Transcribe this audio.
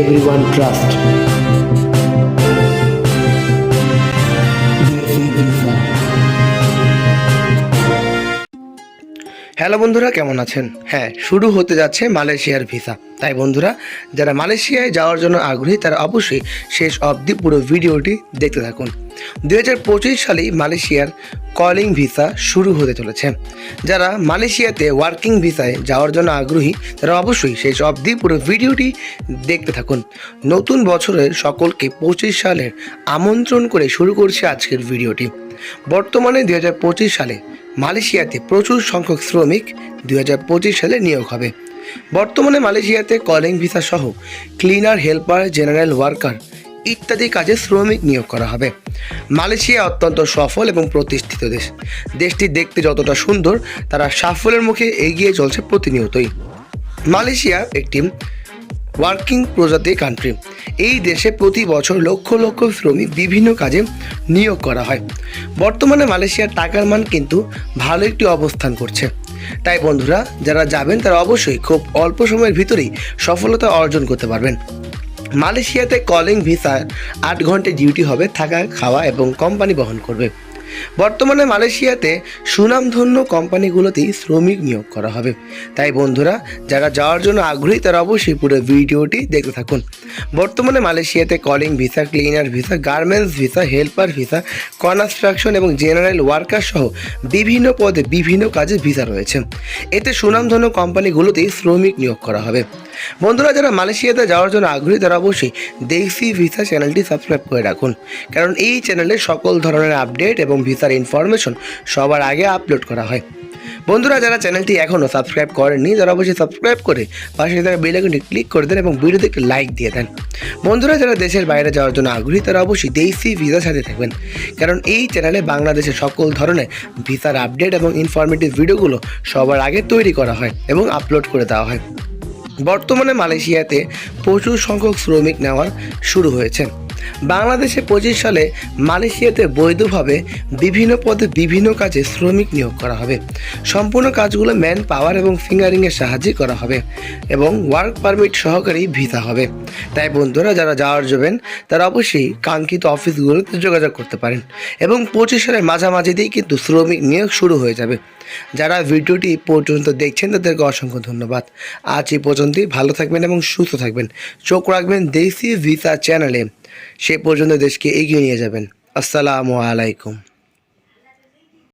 everyone trust. Hello বন্ধুরা, কেমন আছেন? হ্যাঁ শুরু হতে যাচ্ছে মালয়েশিয়ার ভিসা। তাই বন্ধুরা, যারা মালয়েশিয়ায় যাওয়ার জন্য আগ্রহী, তারা অবশ্যই শেষ অবধি পুরো ভিডিওটি দেখতে থাকুন। দু হাজার পঁচিশ সালেই মালয়েশিয়ার কলিং ভিসা শুরু হতে চলেছে। যারা মালয়েশিয়াতে ওয়ার্কিং ভিসায় যাওয়ার জন্য আগ্রহী, তারা অবশ্যই শেষ অবধি পুরো ভিডিওটি দেখতে থাকুন। নতুন বছরের সকলকে পঁচিশ সালের আমন্ত্রণ করে শুরু করছে আজকের ভিডিওটি। বর্তমানে দু পঁচিশ সালে মালয়েশিয়াতে প্রচুর সংখ্যক শ্রমিক দুই হাজার পঁচিশ সালে নিয়োগ হবে। বর্তমানে মালয়েশিয়াতে কলিং ভিসা সহ ক্লিনার, হেল্পার, জেনারেল ওয়ার্কার ইত্যাদি কাজে শ্রমিক নিয়োগ করা হবে। মালয়েশিয়া অত্যন্ত সফল এবং প্রতিষ্ঠিত দেশ। দেশটি দেখতে যতটা সুন্দর, তারা সাফল্যের মুখে এগিয়ে চলছে প্রতিনিয়তই। মালয়েশিয়া একটি ওয়ার্কিং প্রজাতি কান্ট্রি এই দেশে প্রতি বছর লক্ষ লক্ষ শ্রমিক বিভিন্ন কাজে নিয়োগ করা হয়। বর্তমানে মালয়েশিয়ার টাকার মান কিন্তু ভালো একটি অবস্থান করছে। তাই বন্ধুরা, যারা যাবেন তারা অবশ্যই খুব অল্প সময়ের ভিতরেই সফলতা অর্জন করতে পারবেন। মালয়েশিয়াতে কলিং ভিসা আট ঘণ্টা ডিউটি হবে, থাকা, খাওয়া এবং কোম্পানি বহন করবে। বর্তমানে মালয়েশিয়াতে সুনামধন্য কোম্পানিগুলোতেই শ্রমিক নিয়োগ করা হবে। তাই বন্ধুরা, যারা যাওয়ার জন্য আগ্রহী, তারা অবশ্যই পুরো ভিডিওটি দেখতে থাকুন। বর্তমানে মালয়েশিয়াতে calling visa, cleaner visa, garments visa, helper visa, construction এবং জেনারেল ওয়ার্কার সহ বিভিন্ন পদে বিভিন্ন কাজে ভিসা রয়েছে। এতে সুনামধন্য কোম্পানিগুলোতেই শ্রমিক নিয়োগ করা হবে। বন্ধুরা, যারা মালয়েশিয়াতে যাওয়ার জন্য আগ্রহী, তারা অবশ্যই দেশি ভিসা চ্যানেলটি সাবস্ক্রাইব করে রাখুন। কারণ এই চ্যানেলে সকল ধরনের আপডেট এবং ভিসার ইনফরমেশন সবার আগে আপলোড করা হয়। বন্ধুরা, যারা চ্যানেলটি এখনও সাবস্ক্রাইব করেননি, তারা অবশ্যই সাবস্ক্রাইব করে পাশে থাকা বেল আইকনটি ক্লিক করে দেন এবং ভিডিওতে একটি লাইক দিয়ে দেন। বন্ধুরা, যারা দেশের বাইরে যাওয়ার জন্য আগ্রহী, তারা অবশ্যই দেশি ভিসার সাথে থাকবেন। কারণ এই চ্যানেলে বাংলাদেশের সকল ধরনের ভিসার আপডেট এবং ইনফরমেটিভ ভিডিওগুলো সবার আগে তৈরি করা হয় এবং আপলোড করে দেওয়া হয়। বর্তমানে মালয়েশিয়াতে প্রচুর সংখ্যক শ্রমিক নেওয়া শুরু হয়েছে। বাংলাদেশে পঁচিশ সালে মালয়েশিয়াতে বৈধভাবে বিভিন্ন পদে বিভিন্ন কাজে শ্রমিক নিয়োগ করা হবে। সম্পূর্ণ কাজগুলো ম্যান পাওয়ার এবং ফিঙ্গারিংয়ের সাহায্যে করা হবে এবং ওয়ার্ক পারমিট সহকারী ভিসা হবে। তাই বন্ধুরা, যারা যাওয়ার যাবেন, তারা অবশ্যই কাঙ্ক্ষিত অফিসগুলোতে যোগাযোগ করতে পারেন এবং পঁচিশ সালের মাঝামাঝিতেই কিন্তু শ্রমিক নিয়োগ শুরু হয়ে যাবে। যারা ভিডিওটি পর্যন্ত দেখছেন, তাদেরকে অসংখ্য ধন্যবাদ। আজ এই পর্যন্তই। ভালো থাকবেন এবং সুস্থ থাকবেন। চোখ রাখবেন দেশি ভিসা চ্যানেলে। সে পর্যন্ত দেশকে এগিয়ে নিয়ে যাবেন। আসসালামু আলাইকুম।